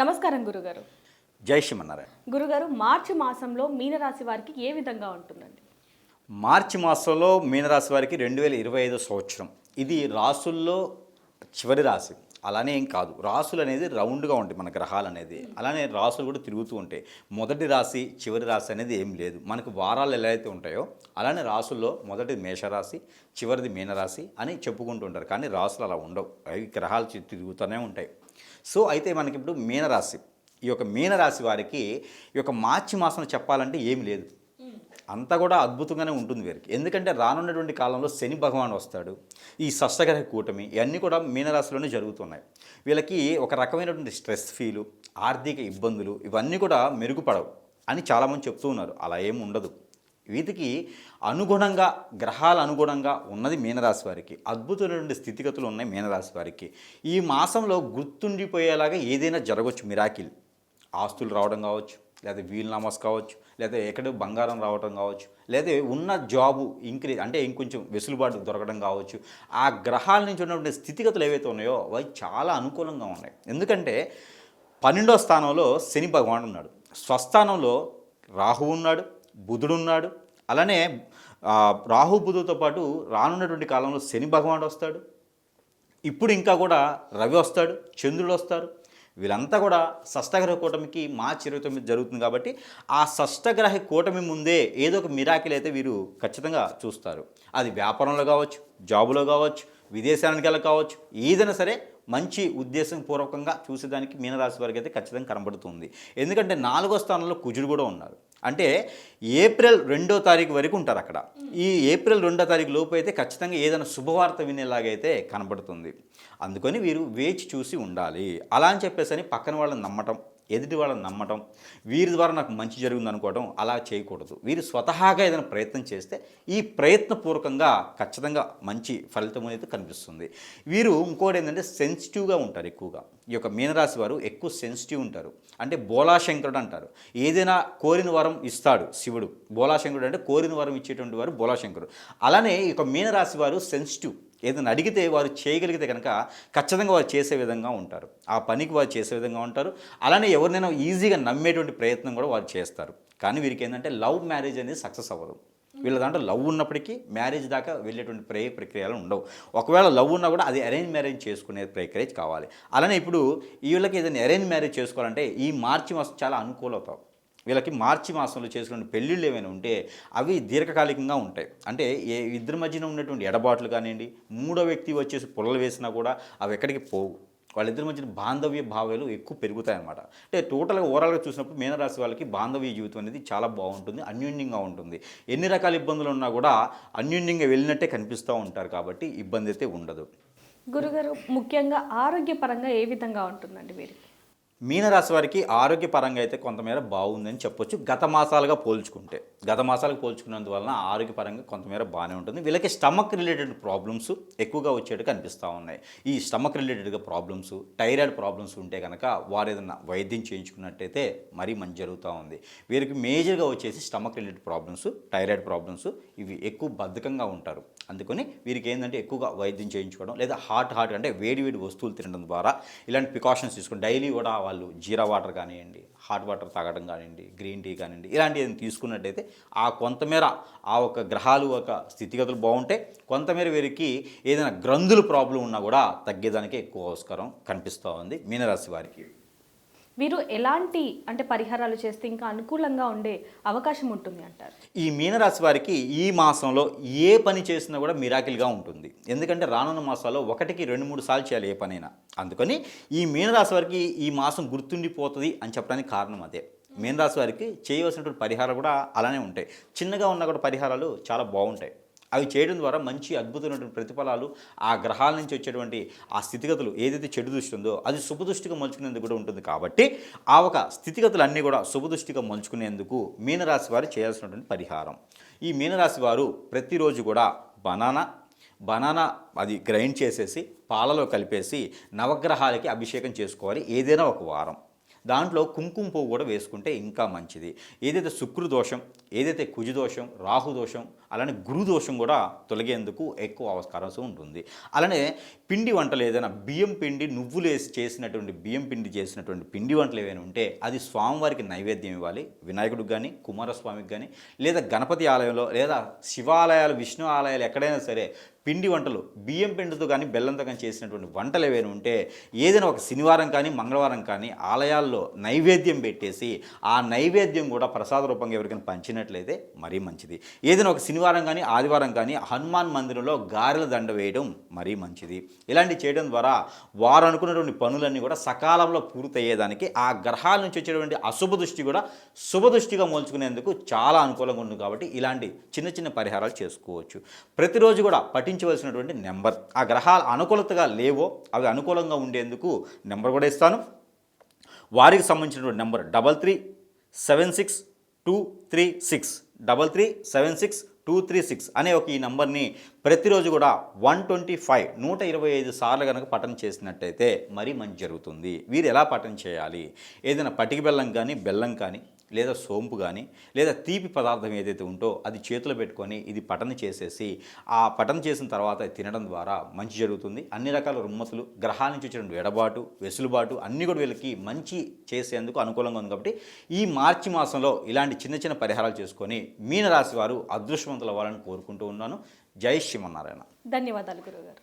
నమస్కారం గురుగారు. జై శ్రీమన్నారాయణ. గురుగారు మార్చి మాసంలో మీనరాశి వారికి ఏ విధంగా ఉంటుందండి? మార్చి మాసంలో మీనరాశి వారికి రెండు వేల ఇరవై ఐదో సంవత్సరం. ఇది రాసుల్లో చివరి రాశి. అలానే ఏం కాదు. రాసులు అనేది రౌండ్గా ఉంటాయి మన గ్రహాలు అనేది. అలానే రాసులు కూడా తిరుగుతూ ఉంటాయి. మొదటి రాశి చివరి రాశి అనేది ఏం లేదు. మనకు వారాలు ఎలా అయితే ఉంటాయో అలానే రాసుల్లో మొదటిది మేషరాశి చివరిది మీనరాశి అని చెప్పుకుంటూ ఉంటారు. కానీ రాసులు అలా ఉండవు. అవి గ్రహాలు తిరుగుతూనే ఉంటాయి. సో అయితే మనకి ఇప్పుడు మీనరాశి. ఈ యొక్క మీనరాశి వారికి ఈ యొక్క మార్చి మాసం చెప్పాలంటే ఏమి లేదు. అంతా కూడా అద్భుతంగానే ఉంటుంది వీరికి. ఎందుకంటే రానున్నటువంటి కాలంలో శని భగవాన్ వస్తాడు. ఈ షష్టగ్రహ కూటమి ఇవన్నీ కూడా మీనరాశిలోనే జరుగుతున్నాయి. వీళ్ళకి ఒక రకమైనటువంటి స్ట్రెస్ ఫీలు ఆర్థిక ఇబ్బందులు ఇవన్నీ కూడా మెరుగుపడవు అని చాలామంది చెప్తూ ఉన్నారు. అలా ఏమి ఉండదు. వీటికి అనుగుణంగా గ్రహాల అనుగుణంగా ఉన్నది మీనరాశి వారికి. అద్భుతమైనటువంటి స్థితిగతులు ఉన్నాయి మీనరాశి వారికి. ఈ మాసంలో గుర్తుండిపోయేలాగా ఏదైనా జరగవచ్చు మిరాకిల్. ఆస్తులు రావడం కావచ్చు లేదా వీల్నామాస్ కావచ్చు లేదా ఎక్కడ బంగారం రావడం కావచ్చు లేదా ఉన్న జాబు ఇంక్రీజ్ అంటే ఇంకొంచెం వెసులుబాటు దొరకడం కావచ్చు. ఆ గ్రహాల నుంచి ఉన్నటువంటి స్థితిగతులు ఏవైతే ఉన్నాయో అవి చాలా అనుకూలంగా ఉన్నాయి. ఎందుకంటే పన్నెండో స్థానంలో శని భగవాన్ ఉన్నాడు. స్వస్థానంలో రాహు ఉన్నాడు. బుధుడు ఉన్నాడు అలానే రాహు బుధుతో పాటు రానున్నటువంటి కాలంలో శని భగవానుడు వస్తాడు. ఇప్పుడు ఇంకా కూడా రవి వస్తాడు చంద్రుడు వస్తారు. వీళ్ళంతా కూడా షష్టగ్రహ కూటమికి మార్చి ఇరవై తొమ్మిది జరుగుతుంది కాబట్టి ఆ షష్టగ్రహ కూటమి ముందే ఏదో ఒక మిరాకిల్ అయితే వీరు ఖచ్చితంగా చూస్తారు. అది వ్యాపారంలో కావచ్చు జాబులో కావచ్చు విదేశానికి వెళ్ళ కావచ్చు ఏదైనా సరే మంచి ఉద్దేశం పూర్వకంగా చూసేదానికి మీనరాశి వారికి అయితే ఖచ్చితంగా కనబడుతుంది. ఎందుకంటే నాలుగో స్థానంలో కుజుడు కూడా ఉన్నారు. అంటే ఏప్రిల్ రెండో తారీఖు వరకు ఉంటారు అక్కడ. ఈ ఏప్రిల్ రెండో తారీఖు లోపు అయితే ఖచ్చితంగా ఏదైనా శుభవార్త వినేలాగైతే కనబడుతుంది. అందుకని వీరు వేచి చూసి ఉండాలి. అలా అని చెప్పేసి అని పక్కన వాళ్ళని నమ్మటం ఎదుటి వాళ్ళని నమ్మటం వీరి ద్వారా నాకు మంచి జరుగుతుంది అనుకోవడం అలా చేయకూడదు. వీరు స్వతహాగా ఏదైనా ప్రయత్నం చేస్తే ఈ ప్రయత్నపూర్వకంగా ఖచ్చితంగా మంచి ఫలితం అనేది కనిపిస్తుంది. వీరు ఇంకోటి ఏంటంటే సెన్సిటివ్గా ఉంటారు ఎక్కువగా. ఈ యొక్క మీనరాశి వారు ఎక్కువ సెన్సిటివ్ ఉంటారు. అంటే బోలాశంకరుడు అంటారు. ఏదైనా కోరిన వరం ఇస్తాడు శివుడు. బోలాశంకరుడు అంటే కోరిన వరం ఇచ్చేటువంటి వారు బోలాశంకరుడు. అలానే ఈ యొక్క మీనరాశి వారు సెన్సిటివ్. ఏదైనా అడిగితే వారు చేయగలిగితే కనుక ఖచ్చితంగా వారు చేసే విధంగా ఉంటారు. ఆ పనికి వారు చేసే విధంగా ఉంటారు. అలానే ఎవరినైనా ఈజీగా నమ్మేటువంటి ప్రయత్నం కూడా వారు చేస్తారు. కానీ వీరికి ఏంటంటే లవ్ మ్యారేజ్ అనేది సక్సెస్ అవ్వదు. వీళ్ళ దాంట్లో లవ్ ఉన్నప్పటికీ మ్యారేజ్ దాకా వెళ్ళేటువంటి ప్రే ప్రక్రియలు ఉండవు. ఒకవేళ లవ్ ఉన్నా కూడా అది అరేంజ్ మ్యారేజ్ చేసుకునే ప్రక్రియ కావాలి. అలానే ఇప్పుడు వీళ్ళకి ఏదైనా అరేంజ్ మ్యారేజ్ చేసుకోవాలంటే ఈ మార్చి మాసం చాలా అనుకూలత. వీళ్ళకి మార్చి మాసంలో చేసుకునే పెళ్ళిళ్ళు ఏమైనా ఉంటే అవి దీర్ఘకాలికంగా ఉంటాయి. అంటే ఏ ఇద్దరి మధ్యన ఉన్నటువంటి ఎడబాట్లు కానివ్వండి మూడో వ్యక్తి వచ్చేసి పుల్లలు వేసినా కూడా అవి ఎక్కడికి పోవు. వాళ్ళిద్దరి మధ్యన బాంధవ్య భావాలు ఎక్కువ పెరుగుతాయి అన్నమాట అంటే టోటల్గా ఓవరాల్గా చూసినప్పుడు మీనరాశి వాళ్ళకి బాంధవ్య జీవితం అనేది చాలా బాగుంటుంది అన్యోన్యంగా ఉంటుంది. ఎన్ని రకాల ఇబ్బందులు ఉన్నా కూడా అన్యోన్యంగా వెళ్ళినట్టే కనిపిస్తూ ఉంటారు కాబట్టి ఇబ్బంది అయితే ఉండదు. గురుగారు ముఖ్యంగా ఆరోగ్యపరంగా ఏ విధంగా ఉంటుందండి వీరికి? మీనరాశి వారికి ఆరోగ్యపరంగా అయితే కొంతమేర బాగుందని చెప్పొచ్చు. గత మాసాలుగా పోల్చుకుంటే. గత మాసాలకు పోల్చుకున్నందువలన ఆరోగ్యపరంగా కొంతమేర బాగానే ఉంటుంది. వీళ్ళకి స్టమక్ రిలేటెడ్ ప్రాబ్లమ్స్ ఎక్కువగా వచ్చేట్టు కనిపిస్తూ ఉన్నాయి. ఈ స్టమక్ రిలేటెడ్గా ప్రాబ్లమ్స్ టైరాయిడ్ ప్రాబ్లమ్స్ ఉంటే కనుక వారు ఏదైనా వైద్యం చేయించుకున్నట్టయితే మరీ మంచి జరుగుతూ ఉంది. వీరికి మేజర్గా వచ్చేసి stomach related problems thyroid problems ఇవి ఎక్కువ బద్ధకంగా ఉంటారు. అందుకని వీరికి ఏంటంటే ఎక్కువగా వైద్యం చేయించుకోవడం లేదా హాట్ హాట్ అంటే వేడి వేడి వస్తువులు తినడం ద్వారా ఇలాంటి ప్రికాషన్స్ తీసుకుని డైలీ కూడా వాళ్ళు జీరా వాటర్ కానివ్వండి హాట్ వాటర్ తాగడం కానివ్వండి గ్రీన్ టీ కానివ్వండి ఇలాంటివి ఏదైనా తీసుకున్నట్టయితే ఆ కొంతమేర ఆ ఒక గ్రహాలు ఒక స్థితిగతులు బాగుంటే కొంతమేర వీరికి ఏదైనా గ్రంథుల ప్రాబ్లం ఉన్నా కూడా తగ్గేదానికి ఎక్కువ ఆస్కారం కనిపిస్తూ ఉంది మీనరాశి వారికి. వీరు ఎలాంటి అంటే పరిహారాలు చేస్తే ఇంకా అనుకూలంగా ఉండే అవకాశం ఉంటుంది అంటారు? ఈ మీనరాశి వారికి ఈ మాసంలో ఏ పని చేసినా కూడా మిరాకిల్గా ఉంటుంది. ఎందుకంటే రానున్న మాసాల్లో ఒకటికి రెండు మూడు సార్లు చేయాలి ఏ పనైనా. అందుకని ఈ మీనరాశి వారికి ఈ మాసం గుర్తుండిపోతుంది అని చెప్పడానికి కారణం అదే. మీనరాశి వారికి చేయవలసినటువంటి పరిహారాలు కూడా అలానే ఉంటాయి. చిన్నగా ఉన్న కూడా పరిహారాలు చాలా బాగుంటాయి. అవి చేయడం ద్వారా మంచి అద్భుతమైనటువంటి ప్రతిఫలాలు ఆ గ్రహాల నుంచి వచ్చేటువంటి ఆ స్థితిగతులు ఏదైతే చెడు దృష్టి ఉందో అది శుభదృష్టిగా మలుచుకునేందుకు కూడా ఉంటుంది కాబట్టి ఆ ఒక స్థితిగతులు అన్నీ కూడా శుభదృష్టిగా మలుచుకునేందుకు మీనరాశి వారు చేయాల్సినటువంటి పరిహారం. ఈ మీనరాశి వారు ప్రతిరోజు కూడా బనానా బనానా అది గ్రైండ్ చేసేసి పాలలో కలిపేసి నవగ్రహాలకి అభిషేకం చేసుకోవాలి. ఏదైనా ఒక వారం. దాంట్లో కుంకుమ పువ్వు కూడా వేసుకుంటే ఇంకా మంచిది. ఏదైతే శుక్రదోషం ఏదైతే కుజు దోషం రాహు దోషం అలానే గురుదోషం కూడా తొలగేందుకు ఎక్కువ అవకాశం ఉంటుంది. అలానే పిండి వంటలు ఏదైనా బియ్యం పిండి నువ్వులు వేసి చేసినటువంటి బియ్యం పిండి చేసినటువంటి పిండి వంటలు ఏవైనా ఉంటే అది స్వామివారికి నైవేద్యం ఇవ్వాలి. వినాయకుడికి కానీ కుమారస్వామికి కానీ లేదా గణపతి ఆలయంలో లేదా శివాలయాలు విష్ణు ఆలయాలు ఎక్కడైనా సరే పిండి వంటలు బియ్యం పిండితో కానీ బెల్లంతో కానీ చేసినటువంటి వంటలు ఏవైనా ఉంటే ఏదైనా ఒక శనివారం కానీ మంగళవారం కానీ ఆలయాల్లో నైవేద్యం పెట్టేసి ఆ నైవేద్యం కూడా ప్రసాద రూపంగా ఎవరికైనా పంచినట్లయితే మరీ మంచిది. ఏదైనా ఒక శనివారం కానీ ఆదివారం కానీ హనుమాన్ మందిరంలో గారెల దండ వేయడం మరీ మంచిది. ఇలాంటి చేయడం ద్వారా వారు అనుకున్నటువంటి పనులన్నీ కూడా సకాలంలో పూర్తయ్యేదానికి ఆ గ్రహాల నుంచి వచ్చేటువంటి అశుభ దృష్టి కూడా శుభ దృష్టిగా మోల్చుకునేందుకు చాలా అనుకూలంగా ఉంది కాబట్టి ఇలాంటి చిన్న చిన్న పరిహారాలు చేసుకోవచ్చు. ప్రతిరోజు కూడా పాటించవలసినటువంటి నెంబర్. ఆ గ్రహాలు అనుకూలతగా లేవో అవి అనుకూలంగా ఉండేందుకు నెంబర్ కూడా ఇస్తాను. వారికి సంబంధించినటువంటి number double three seven six two three six double three seven six two three six అనే ఒక ఈ నంబర్ని ప్రతిరోజు కూడా వన్ ట్వంటీ ఫైవ్ నూట ఇరవై ఐదు సార్లు కనుక పఠనం చేసినట్టయితే మరీ మంచి జరుగుతుంది. వీరు ఎలా పఠనం చేయాలి? ఏదైనా పటికి బెల్లం కానీ బెల్లం కానీ లేదా సోంపు కానీ లేదా తీపి పదార్థం ఏదైతే ఉంటో అది చేతిలో పెట్టుకొని ఇది పఠన చేసేసి ఆ పఠన చేసిన తర్వాత తినడం ద్వారా మంచి జరుగుతుంది. అన్ని రకాల రుమ్మతులు గ్రహాల నుంచి వచ్చిన ఎడబాటు వెసులుబాటు అన్నీ కూడా వీళ్ళకి మంచి చేసేందుకు అనుకూలంగా ఉంది కాబట్టి ఈ మార్చి మాసంలో ఇలాంటి చిన్న చిన్న పరిహారాలు చేసుకొని మీనరాశి వారు అదృష్టవంతులు అవ్వాలని కోరుకుంటూ ఉన్నాను. జై శ్రీమన్నారాయణ. ధన్యవాదాలు గురుగారు